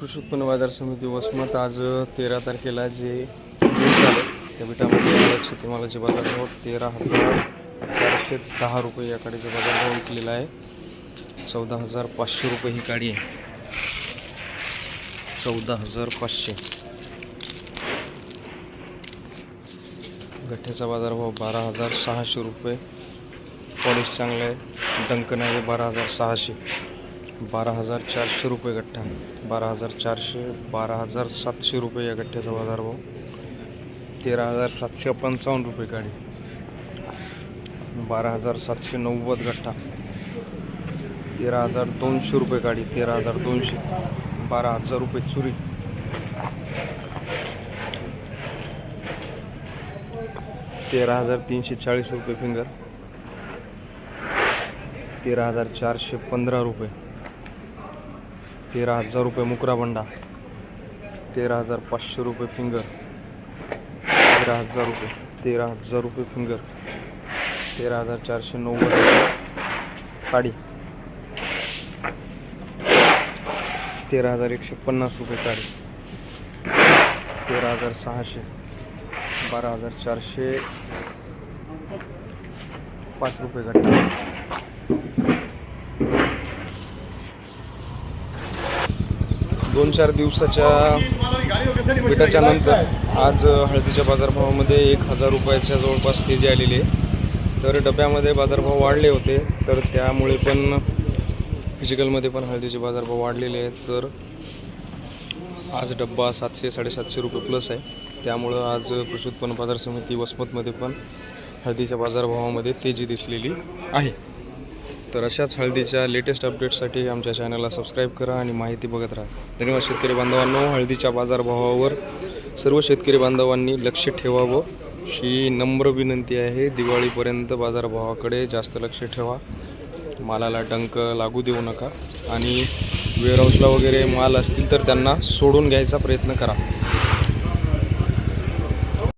कृषी उत्पन्न बाजार समिती वसमत आज तेरा तारखेला जे झालं त्या बिटामध्ये शेतीमालाचे शेतीमालाचे बाजारभाव तेरा हजार चारशे दहा रुपये या काडीचा बाजारभाव विकलेला आहे. चौदा हजार पाचशे रुपये ही काडी आहे. चौदा हजार पाचशे. गठ्ठ्याचा बाजारभाव बारा हजार सहाशे रुपये. पॉलिश चांगलं आहे. डंकन आहे बारा हजार सहाशे. बारा हजार चारशे रुपये गठ्ठा. बारा हजार चारशे बारा हजार सातशे रुपये या गठ्ठ्याचा बाजारभाव तेरा हजार सातशे पंचावन्न रुपये गाडी. बारा हजार सातशे नव्वद गठ्ठा. तेरा हजार दोनशे रुपये काढी तेरा हजार दोनशे. बारा हजार रुपये चुरी. तेरा हजार तीनशे चाळीस रुपये फिंगर. तेरा हजार चारशे पंधरा रुपये. तेरा हजार रुपये मुकरा बंडा. तेरा हजार पाचशे रुपये फिंगर. तेरा हजार रुपये. तेरा हजार रुपये फिंगर. तेरा हजार चारशे नव्वद काडी तेरा हजार एकशे पन्नास रुपये काडी तेरा हजार सहाशे. बारा हजार चारशे पाच रुपये गट्टा. दोन चार दिवसाच्या पिठाच्या नंतर आज हळदीच्या बाजारभावामध्ये एक हजार रुपयाच्या जवळपास तेजी आलेली आहे. तर डब्यामध्ये बाजारभाव वाढले होते तर त्यामुळे पण फिजिकलमध्ये पण हळदीचे बाजारभाव वाढलेले आहेत. तर आज डब्बा सातशे साडेसातशे रुपये प्लस आहे. त्यामुळं आज कृषी उत्पन्न बाजार समिती वसमतमध्ये पण हळदीच्या बाजारभावामध्ये तेजी दिसलेली आहे. तर अशाच हळदीच्या लेटेस्ट अपडेट्ससाठी आमच्या चॅनलला सबस्क्राईब करा आणि माहिती बघत राहा. धन्यवाद शेतकरी बांधवांनो. हळदीच्या बाजारभावावर सर्व शेतकरी बांधवांनी लक्ष ठेवावं ही नम्र विनंती आहे. दिवाळीपर्यंत बाजारभावाकडे जास्त लक्ष ठेवा. मालाला डंक लागू देऊ नका आणि वेअरहाऊसला वगैरे माल असतील तर त्यांना सोडून घ्यायचा प्रयत्न करा.